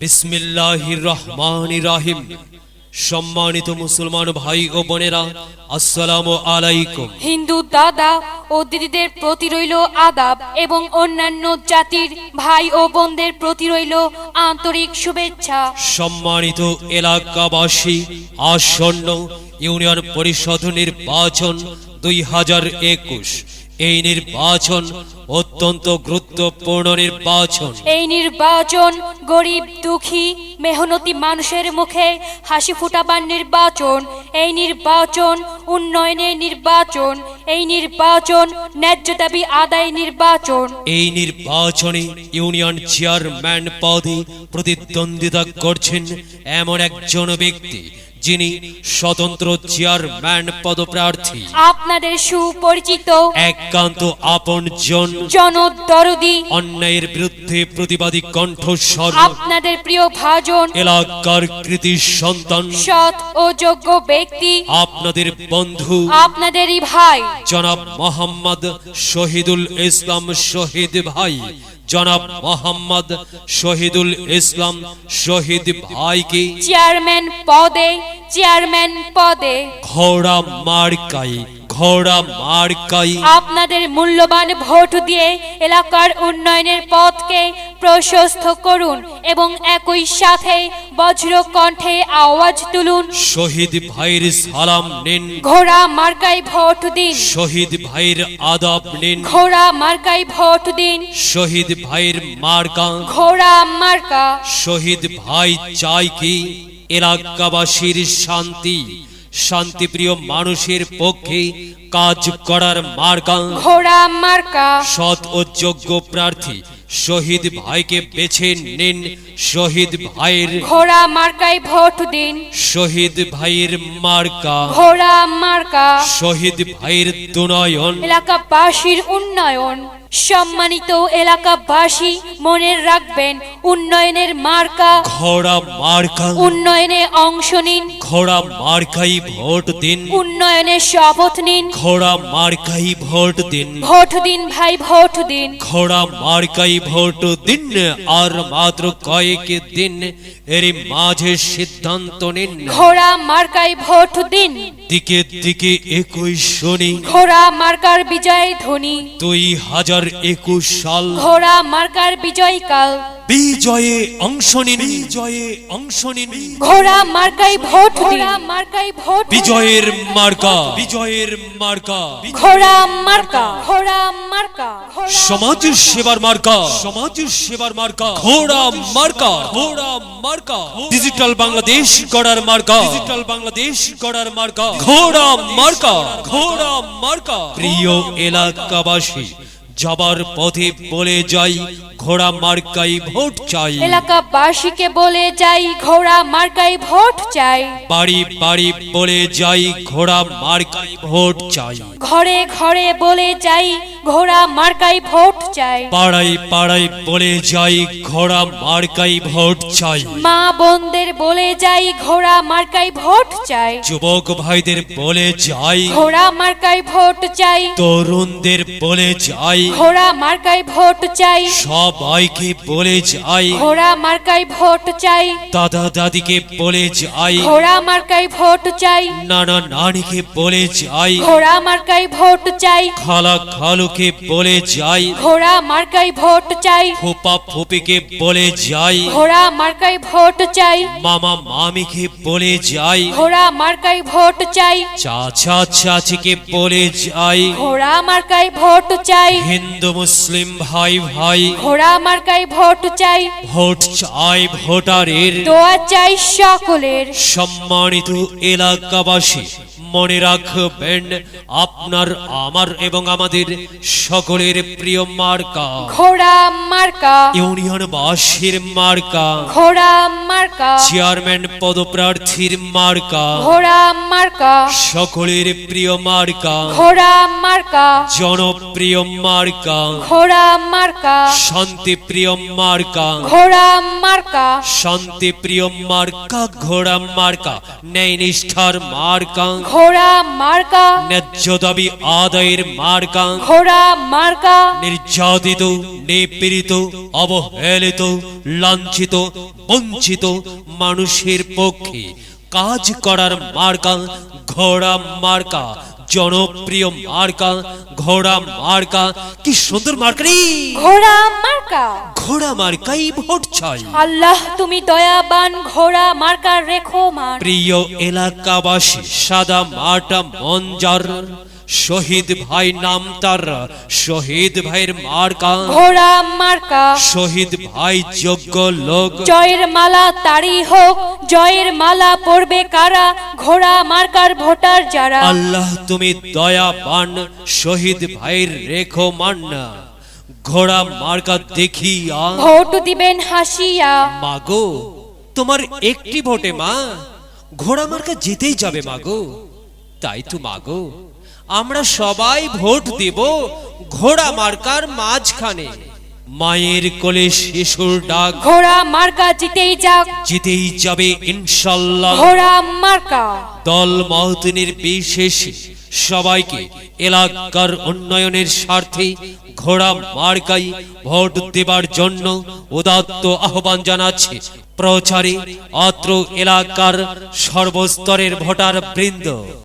বিসমিল্লাহির রহমানির রাহিম। সম্মানিত মুসলমান ভাই ও বোনেরা আসসালামু আলাইকুম। হিন্দু দাদা ও দিদিদের প্রতি রইল আদাব এবং অন্যান্য জাতির ভাই ও বোনদের প্রতি রইল আন্তরিক শুভেচ্ছা। সম্মানিত এলাকাবাসী আসন্ন ইউনিয়ন পরিষদ নির্বাচন দুই হাজার একুশ। এই নির্বাচন অত্যন্ত গুরুত্বপূর্ণ নির্বাচন। এই নির্বাচন গরিব দুঃখী মেহনতি মানুষের মুখে হাসি ফুটাবার নির্বাচন। এই নির্বাচন উন্নয়নের নির্বাচন। এই নির্বাচন ন্যায্য দাবি আদায় নির্বাচন। এই নির্বাচনে ইউনিয়ন চেয়ারম্যান পদে প্রতিদ্বন্দ্বিতা করছেন এমন একজন ব্যক্তি যিনি স্বতন্ত্র চেয়ারম্যান পদপ্রার্থী। আপনাদের সুপরিচিত একান্ত আপন জন জনদরদি অন্যায়ের বিরুদ্ধে প্রতিবাদী কণ্ঠস্বর আপনাদের প্রিয় ভাজন এলাকার কৃতি সন্তান সৎ ও যোগ্য ব্যক্তি আপনাদের বন্ধু আপনাদেরই ভাই জনাব মোহাম্মদ শহীদুল ইসলাম শহীদ ভাই জনাব মোহাম্মদ শহীদুল ইসলাম শহীদ ভাইকে চেয়ারম্যান পদে চেয়ারম্যান পদে। ঘোড়া মার্কাই ঘোড়া মার্কাই আপনাদের মূল্যবান ভোট দিয়ে এলাকার উন্নয়নের পথকে প্রশস্ত করুন এবং একই সাথে বজ্র কণ্ঠে আওয়াজ তুলুন। শহীদ ভাইয়ের সালাম নিন। ঘোড়া মার্কাই ভোট দিন। শহীদ ভাইয়ের আদাব নিন। ঘোড়া মার্কাই ভোট দিন। শহীদ ভাইয়ের মার্কা। ঘোড়া মার্কা। শহীদ ভাই চাই কি? এলাকাবাসীর শান্তি। শান্তিপ্রিয় মানুষের পক্ষে কাজ করার মার্কা। ঘোড়া মার্কা। সৎ ও যোগ্য প্রার্থী। শহীদ ভাইকে বেছে নিন শহীদ ভাইয়ের ঘোড়া মার্কায় ভোট দিন। শহীদ ভাইয়ের মার্কা। ঘোড়া মার্কা। শহীদ ভাইয়ের দুনয়ন। এলাকাবাসীর উন্নয়ন। সম্মানিত এলাকাবাসী মনে রাখবেন উন্নয়নের মার্কা। ঘোড়া মার্কা। উন্নয়নে অংশ নিন। ঘোড়া মার্কাই ভোট দিন। উন্নয়নে শপথ নিন। ঘোড়া মার্কাই ভোট দিন। ভোট দিন ভাই ভোট দিন। ঘোড়া মার্কাই ভোট দিন আর মাত্র কয়েক দিন এর মাঝে সিদ্ধান্ত নিন। ঘোড়া মার্কাই ভোট দিন। দিকে দিকে একই শনি। ঘোড়া মার্কার বিজয় ধ্বনি দুই হাজার একুশ সাল। ঘোড়া মার্কার বিজয়কাল। বিজয়ে অংশ নিন। বিজয়ে অংশ নিন। ঘোড়া মার্কাই ভোট দিন। মার্কাই ভোট। বিজয়ের মার্কা। বিজয়ের মার্কা। ঘোড়া মার্কা। ঘোড়া মার্কা। ঘোড়া সমাজ সেবার মার্কা। সমাজ সেবার মার্কা। ঘোড়া মার্কা। ঘোড়া মার্কা। ডিজিটাল বাংলাদেশ গড়ার মার্কা। ডিজিটাল বাংলাদেশ গড়ার মার্কা। ঘোড়া মার্কা। ঘোড়া মার্কা। প্রিয় এলাকাবাসী যাবার পথে বলে যাই ঘোড়া মার্কাই ভোট চাই। এলাকাবাসীকে বলে যাই ঘোড়া মার্কাই ভোট চাই। বাড়ি বাড়ি বলে যাই ঘোড়া মার্কাই ভোট চাই। ঘরে ঘরে বলে যাই ঘোড়া মার্কাই ভোট চাই। পাড়ায় পাড়ায় বলে যাই ঘোড়া মার্কাই ভোট চাই। মা বোনদের বলে যাই ঘোড়া মার্কাই ভোট চাই। যুবক ভাইদের বলে যাই ঘোড়া মার্কাই ভোট চাই। তরুণদের বলে যাই ঘোড়া মার্কাই ভোট চাই। সবাইকে বলে যাই। ঘোড়া মার্কাই ভোট চাই। দাদা দাদিকে বলে যাই। ঘোড়া মার্কাই ভোট চাই। নানা নানিকে বলে যাই। ঘোড়া মার্কাই ভোট চাই। খালা খালুকে বলে যাই। ঘোড়া মার্কাই ভোট চাই। ফুপা ফুপিকে বলে যাই। ঘোড়া মার্কাই ভোট চাই। মামা মামিকে বলে যাই। ঘোড়া মার্কাই ভোট চাই। চাচা চাচিকে বলে যাই। ঘোড়া মার্কাই ভোট চাই। হিন্দু মুসলিম ভাই ভাই। ঘোড়া মার্কাই ভোট চাই। ভোট চাই ভোটারের। দোয়া চাই সকলের। সম্মানিত এলাকাবাসী মনে রাখবেন আপনার আমার এবং আমাদের সকলের প্রিয় মার্কা। ঘোড়া মার্কা। ইউনিয়নবাসীর মার্কা। ঘোড়া মার্কা। চেয়ারম্যান পদপ্রার্থীর মার্কা। ঘোড়া মার্কা। সকলের প্রিয় মার্কা। ঘোড়া মার্কা। জনপ্রিয় মার্কা। ঘোড়া মার্কা। শান্তিপ্রিয় মার্কা। ঘোড়া মার্কা। শান্তি প্রিয় মার্কা ঘোড়া মার্কা ন্যায় নিষ্ঠার মার্কা। ঘোড়া মার্কা ন্যায্য দাবি আদায়ের মার্কা ঘোড়া মার্কা নির্যাতিত নিপীড়িত অবহেলিত লাঞ্ছিত বঞ্চিত মানুষের পক্ষে কাজ করার মার্কা ঘোড়া মার্কা জনপ্রিয় মার্কা ঘোড়া মার্কা কি সুন্দর মার্কা ঘোড়া মার্কা? ঘোড়া মার্কাই ভোট চাই। আল্লাহ তুমি দয়াবান ঘোড়া মার্কা রেখো মার। প্রিয় এলাকাবাসী সাদা মাটা মঞ্জার। শহীদ ভাই নাম তার শহীদ ভাইয়ের মার্কা। ঘোড়া মার্কা। শহীদ ভাই যোগ্য লোক। জয়ের মালা তারি হোক জয়ের মালা পড়বে কারা? ঘোড়া মার্কার ভোটার যারা। আল্লাহ তুমি দয়া পান শহীদ ভাইয়ের রেখো মান ঘোড়া মার্কা দেখিয়া। ভোট দিবেন হাসিয়া। মাগো তোমার একটি ভোটে মা। ঘোড়া মার্কা জিতেই যাবে মাগো। তাই তো মাগো আমরা সবাই ভোট দেব ঘোড়া মার্কার মাঝখানে। মায়ের কোলে শিশুর ডাক। ঘোড়া মার্কা জিতেই যাক। জিতেই যাবে ইনশাল্লাহ। ঘোড়া মার্কা। দল মহতিনের বিশেষ সবাইকে এলাকার উন্নয়নের স্বার্থে ঘোড়া মার্কাই ভোট দেবার জন্য উদাত্ত আহ্বান জানাচ্ছে প্রচারে অত্র এলাকার সর্বস্তরের ভোটার বৃন্দ।